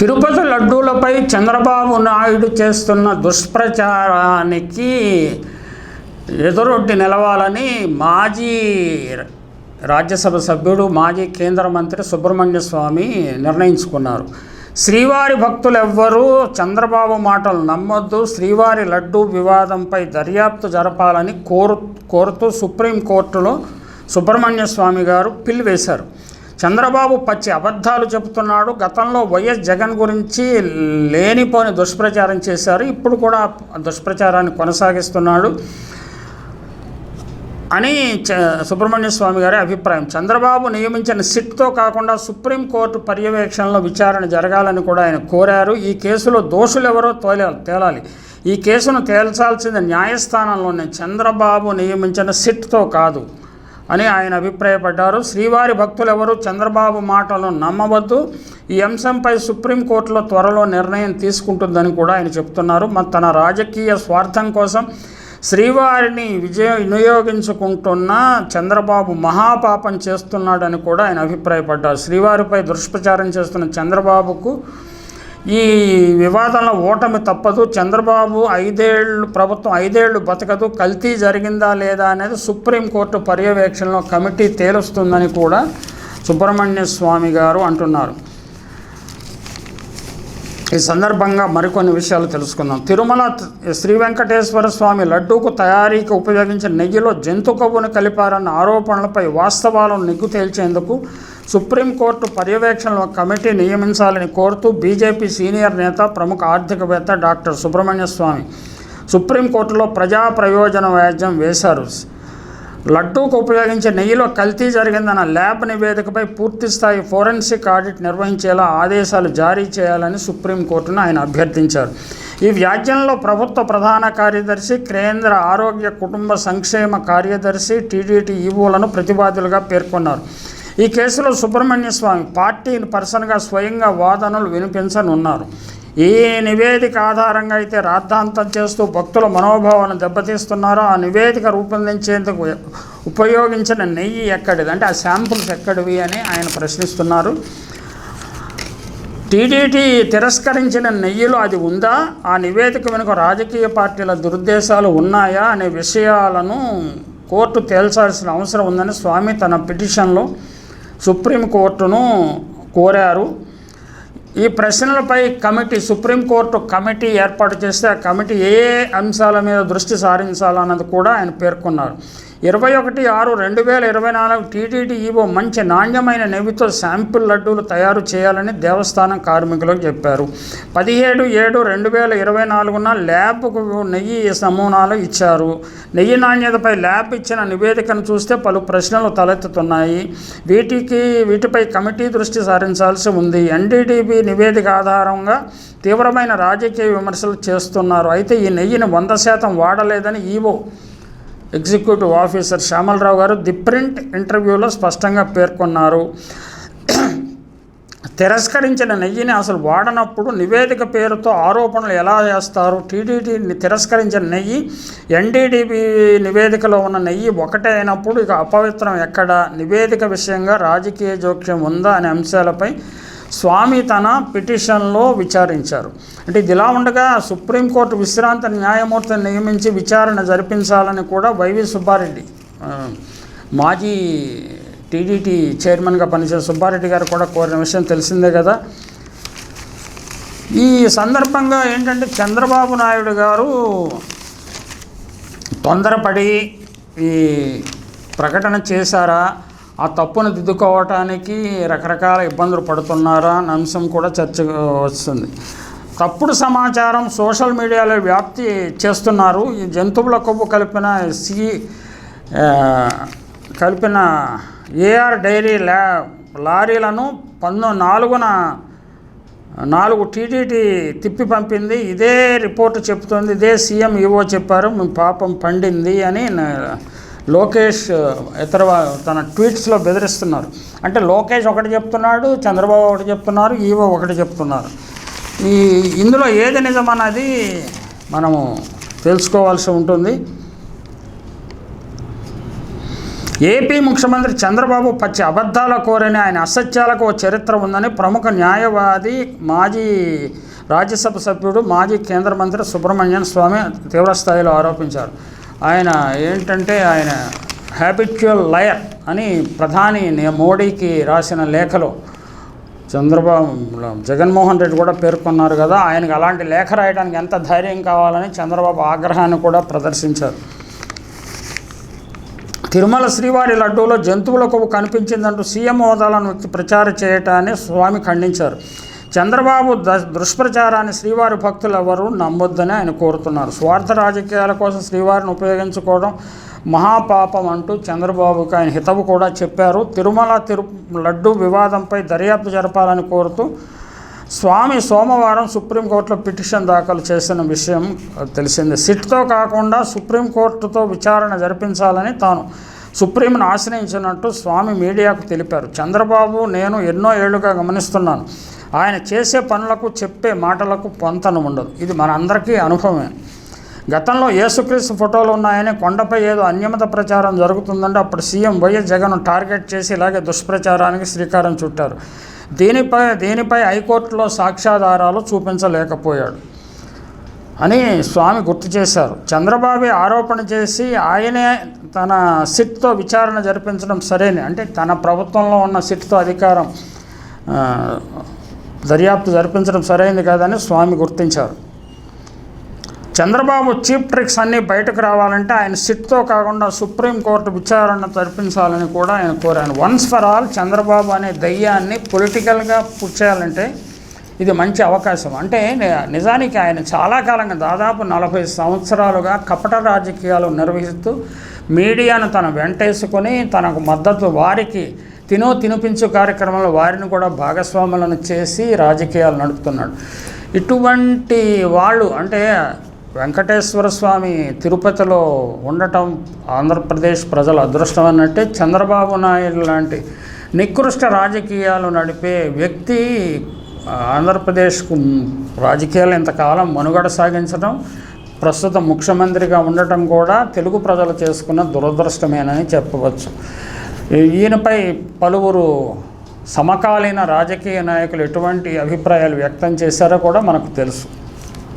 తిరుపతి లడ్డూలపై చంద్రబాబు నాయుడు చేస్తున్న దుష్ప్రచారానికి ఎదురొడ్డి నిలవాలని మాజీ రాజ్యసభ సభ్యుడు మాజీ కేంద్ర మంత్రి సుబ్రహ్మణ్య స్వామి నిర్ణయించుకున్నారు. శ్రీవారి భక్తులు ఎవ్వరూ చంద్రబాబు మాటలు నమ్మొద్దు. శ్రీవారి లడ్డూ వివాదంపై దర్యాప్తు జరపాలని కోరు కోరుతూ సుప్రీంకోర్టులో సుబ్రహ్మణ్య స్వామి గారు పిల్ వేశారు చంద్రబాబు పచ్చి అబద్ధాలు చెబుతున్నాడు. గతంలో వైఎస్ జగన్ గురించి లేనిపోని దుష్ప్రచారం చేశారు. ఇప్పుడు కూడా దుష్ప్రచారాన్ని కొనసాగిస్తున్నాడు అని చ సుబ్రహ్మణ్య స్వామి గారి అభిప్రాయం. చంద్రబాబు నియమించిన సిట్తో కాకుండా సుప్రీంకోర్టు పర్యవేక్షణలో విచారణ జరగాలని కూడా ఆయన కోరారు. ఈ కేసులో దోషులు ఎవరో తోలాలి తేలాలి. ఈ కేసును తేల్చాల్సింది న్యాయస్థానంలోనే. చంద్రబాబు నియమించిన సిట్తో కాదు. అని ఆయన అభిప్రాయపడ్డారు. శ్రీవారి భక్తులు చంద్రబాబు మాటలను నమ్మవద్దు. ఈ అంశంపై సుప్రీంకోర్టులో త్వరలో నిర్ణయం తీసుకుంటుందని కూడా ఆయన చెప్తున్నారు. మరి తన రాజకీయ స్వార్థం కోసం శ్రీవారిని విజయ వినియోగించుకుంటున్న చంద్రబాబు మహాపాపం చేస్తున్నాడని కూడా ఆయన అభిప్రాయపడ్డారు. శ్రీవారిపై దుష్ప్రచారం చేస్తున్న చంద్రబాబుకు ఈ వివాదంలో ఓటమి తప్పదు. చంద్రబాబు ఐదేళ్ళు ప్రభుత్వం ఐదేళ్ళు బతకదు. కల్తీ జరిగిందా లేదా అనేది సుప్రీంకోర్టు పర్యవేక్షణలో కమిటీ తేలుస్తుందని కూడా సుబ్రహ్మణ్య స్వామి గారు అంటున్నారు. ఈ సందర్భంగా మరికొన్ని విషయాలు తెలుసుకుందాం. తిరుమల శ్రీ వెంకటేశ్వర స్వామి లడ్డూకు తయారీకి ఉపయోగించిన నెయ్యిలో జంతు కొవ్వును కలిపారన్న ఆరోపణలపై వాస్తవాలను నిగ్గు తేల్చేందుకు సుప్రీంకోర్టు పర్యవేక్షణలో కమిటీ నియమించాలని కోరుతూ బీజేపీ సీనియర్ నేత ప్రముఖ ఆర్థికవేత్త డాక్టర్ సుబ్రహ్మణ్య స్వామి సుప్రీంకోర్టులో ప్రజా ప్రయోజన వ్యాజ్యం వేశారు. లడ్డూకు ఉపయోగించే నెయ్యిలో కల్తీ జరిగిందన్న ల్యాబ్ నివేదికపై పూర్తిస్థాయి ఫోరెన్సిక్ ఆడిట్ నిర్వహించేలా ఆదేశాలు జారీ చేయాలని సుప్రీంకోర్టును ఆయన అభ్యర్థించారు. ఈ వ్యాజ్యంలో ప్రభుత్వ ప్రధాన కార్యదర్శి కేంద్ర ఆరోగ్య కుటుంబ సంక్షేమ కార్యదర్శి టీడీటీ ఈవోలను ప్రతివాదులుగా పేర్కొన్నారు. ఈ కేసులో సుబ్రహ్మణ్య స్వామి పార్టీ పర్సన్గా స్వయంగా వాదనలు వినిపించనున్నారు. ఈ నివేదిక ఆధారంగా అయితే రాద్ధాంతం చేస్తూ భక్తుల మనోభావాలను దెబ్బతీస్తున్నారో ఆ నివేదిక రూపొందించేందుకు ఉపయోగించిన నెయ్యి ఎక్కడిది? అంటే ఆ శాంపుల్స్ ఎక్కడివి అని ఆయన ప్రశ్నిస్తున్నారు. టీడీటీ తిరస్కరించిన నెయ్యిలో అది ఉందా? ఆ నివేదిక వెనుక రాజకీయ పార్టీల దురుద్దేశాలు ఉన్నాయా? అనే విషయాలను కోర్టు తేల్చాల్సిన అవసరం ఉందని స్వామి తన పిటిషన్లో సుప్రీంకోర్టును కోరారు. ఈ ప్రశ్నలపై కమిటీ సుప్రీంకోర్టు కమిటీ ఏర్పాటు చేస్తే ఆ కమిటీ ఏ ఏ అంశాల మీద దృష్టి సారించాలన్నది కూడా ఆయన పేర్కొన్నారు. ఇరవై ఒకటి ఆరు రెండు వేల ఇరవై నాలుగు టీటీడీ ఈవో మంచి నాణ్యమైన నెవ్వితో శాంపిల్ లడ్డూలు తయారు చేయాలని దేవస్థానం కార్మికులకు చెప్పారు. పదిహేడు ఏడు రెండు వేల ఇరవై నాలుగున ల్యాబ్కు నెయ్యి నమూనాలు ఇచ్చారు. నెయ్యి నాణ్యతపై ల్యాబ్ ఇచ్చిన నివేదికను చూస్తే పలు ప్రశ్నలు తలెత్తుతున్నాయి. వీటికి వీటిపై కమిటీ దృష్టి సారించాల్సి ఉంది. ఎన్డీడీబీ నివేదిక ఆధారంగా తీవ్రమైన రాజకీయ విమర్శలు చేస్తున్నారు. అయితే ఈ నెయ్యిని వంద శాతం వాడలేదని ఈవో ఎగ్జిక్యూటివ్ ఆఫీసర్ శ్యామలరావు గారు ది ప్రింట్ ఇంటర్వ్యూలో స్పష్టంగా పేర్కొన్నారు. తిరస్కరించిన నెయ్యిని అసలు వాడనప్పుడు నివేదిక పేరుతో ఆరోపణలు ఎలా చేస్తారు టీడీటీ తిరస్కరించిన నెయ్యి ఎన్డీడీబీ నివేదికలో ఉన్న నెయ్యి ఒకటే అయినప్పుడు ఇక అపవిత్రం ఎక్కడ? నివేదిక విషయంగా రాజకీయ జోక్యం ఉందా అనే అంశాలపై స్వామి తన పిటిషన్లో విచారించారు. అంటే ఇది ఇలా ఉండగా సుప్రీంకోర్టు విశ్రాంత న్యాయమూర్తిని నియమించి విచారణ జరిపించాలని కూడా వైవి సుబ్బారెడ్డి మాజీ టీడీటీ చైర్మన్గా పనిచేసే సుబ్బారెడ్డి గారు కూడా కోరిన విషయం తెలిసిందే కదా. ఈ సందర్భంగా ఏంటంటే చంద్రబాబు నాయుడు గారు తొందరపడి ఈ ప్రకటన చేశారా? ఆ తప్పును దిద్దుకోవటానికి రకరకాల ఇబ్బందులు పడుతున్నారా అన్న అంశం కూడా చర్చ వస్తుంది. తప్పుడు సమాచారం సోషల్ మీడియాలో వ్యాప్తి చేస్తున్నారు. ఈ జంతువుల కొవ్వు కలిపిన సి కలిపిన ఏఆర్ డైరీ లా లారీలను పంతొమ్మిది నాలుగున నాలుగు టీటీటీ తిప్పి పంపింది. ఇదే రిపోర్టు చెప్తుంది. ఇదే సీఎం ఈవో చెప్పారు. పాపం పండింది అని నా లోకేష్ ఇతర తన ట్వీట్స్లో బెదిరిస్తున్నారు. అంటే లోకేష్ ఒకటి చెప్తున్నాడు చంద్రబాబు ఒకటి చెప్తున్నారు ఈవో ఒకటి చెప్తున్నారు. ఈ ఇందులో ఏది నిజమన్నది మనము తెలుసుకోవాల్సి ఉంటుంది. ఏపీ ముఖ్యమంత్రి చంద్రబాబు పచ్చి అబద్ధాల కోరని ఆయన అసత్యాలకు ఓ చరిత్ర ఉందని ప్రముఖ న్యాయవాది మాజీ రాజ్యసభ సభ్యుడు మాజీ కేంద్ర మంత్రి సుబ్రహ్మణ్యన్ స్వామి తీవ్రస్థాయిలో ఆరోపించారు. ఆయన ఏంటంటే ఆయన హ్యాబిచువల్ లయర్ అని ప్రధాని నే- మోడీకి రాసిన లేఖలో. చంద్రబాబు జగన్మోహన్ రెడ్డి కూడా పేర్కొన్నారు కదా ఆయనకు అలాంటి లేఖ రాయడానికి ఎంత ధైర్యం కావాలని చంద్రబాబు ఆగ్రహాన్ని కూడా ప్రదర్శించారు. తిరుమల శ్రీవారి లడ్డూలో జంతువుల కొవ్వు కనిపించిందంటూ సీఎం హోదాలను వ్యక్తి ప్రచారం చేయటాన్ని స్వామి ఖండించారు. చంద్రబాబు ద దుష్ప్రచారాన్ని శ్రీవారి భక్తులు ఎవరు నమ్మొద్దని ఆయన కోరుతున్నారు. స్వార్థ రాజకీయాల కోసం శ్రీవారిని ఉపయోగించుకోవడం మహాపాపం అంటూ చంద్రబాబుకి ఆయన హితవు కూడా చెప్పారు. తిరుమల తిరు లడ్డు వివాదంపై దర్యాప్తు జరపాలని కోరుతూ స్వామి సోమవారం సుప్రీంకోర్టులో పిటిషన్ దాఖలు చేసిన విషయం తెలిసింది. సిట్తో కాకుండా సుప్రీంకోర్టుతో విచారణ జరిపించాలని తాను సుప్రీంను ఆశ్రయించినట్టు స్వామి మీడియాకు తెలిపారు. చంద్రబాబు నేను ఎన్నో ఏళ్ళుగా గమనిస్తున్నాను. ఆయన చేసే పనులకు చెప్పే మాటలకు పొంతన ఉండదు. ఇది మనందరికీ అనుభవమే. గతంలో యేసుక్రీస్తు ఫోటోలు ఉన్నాయని కొండపై ఏదో అన్యమత ప్రచారం జరుగుతుందంటే అప్పుడు సీఎం వైఎస్ జగన్ టార్గెట్ చేసి ఇలాగే దుష్ప్రచారానికి శ్రీకారం చుట్టారు. దీనిపై దీనిపై హైకోర్టులో సాక్ష్యాధారాలు చూపించలేకపోయాడు అని స్వామి గుర్తు చేశారు. చంద్రబాబు ఆరోపణ చేసి ఆయనే తన సిట్తో విచారణ జరిపించడం సరేనే అంటే తన ప్రభుత్వంలో ఉన్న సిట్తో అధికారం దర్యాప్తు జరిపించడం సరైంది కాదని స్వామి గుర్తించారు. చంద్రబాబు చీప్ ట్రిక్స్ అన్నీ బయటకు రావాలంటే ఆయన సిట్తో కాకుండా సుప్రీంకోర్టు విచారణ జరిపించాలని కూడా ఆయన కోరాను వన్స్ ఫర్ ఆల్ చంద్రబాబు అనే దయ్యాన్ని పొలిటికల్గా పుచ్చేయాలంటే ఇది మంచి అవకాశం. అంటే నిజానికి ఆయన చాలా కాలంగా దాదాపు నలభై సంవత్సరాలుగా కపట రాజకీయాలు నిర్వహిస్తూ మీడియాను తన వెంటేసుకొని తనకు మద్దతు వారికి తినో తినిపించు కార్యక్రమంలో వారిని కూడా భాగస్వాములను చేసి రాజకీయాలు నడుపుతున్నాడు. ఇటువంటి వాళ్ళు అంటే వెంకటేశ్వర స్వామి తిరుపతిలో ఉండటం ఆంధ్రప్రదేశ్ ప్రజల అదృష్టం అన్నట్టే చంద్రబాబు నాయుడు లాంటి నికృష్ట రాజకీయాలు నడిపే వ్యక్తి ఆంధ్రప్రదేశ్కు రాజకీయాలు ఇంతకాలం మనుగడ సాగించడం ప్రస్తుతం ముఖ్యమంత్రిగా ఉండటం కూడా తెలుగు ప్రజలు చేసుకున్న దురదృష్టమేనని చెప్పవచ్చు. ఈయనపై పలువురు సమకాలీన రాజకీయ నాయకులు ఎటువంటి అభిప్రాయాలు వ్యక్తం చేశారో కూడా మనకు తెలుసు.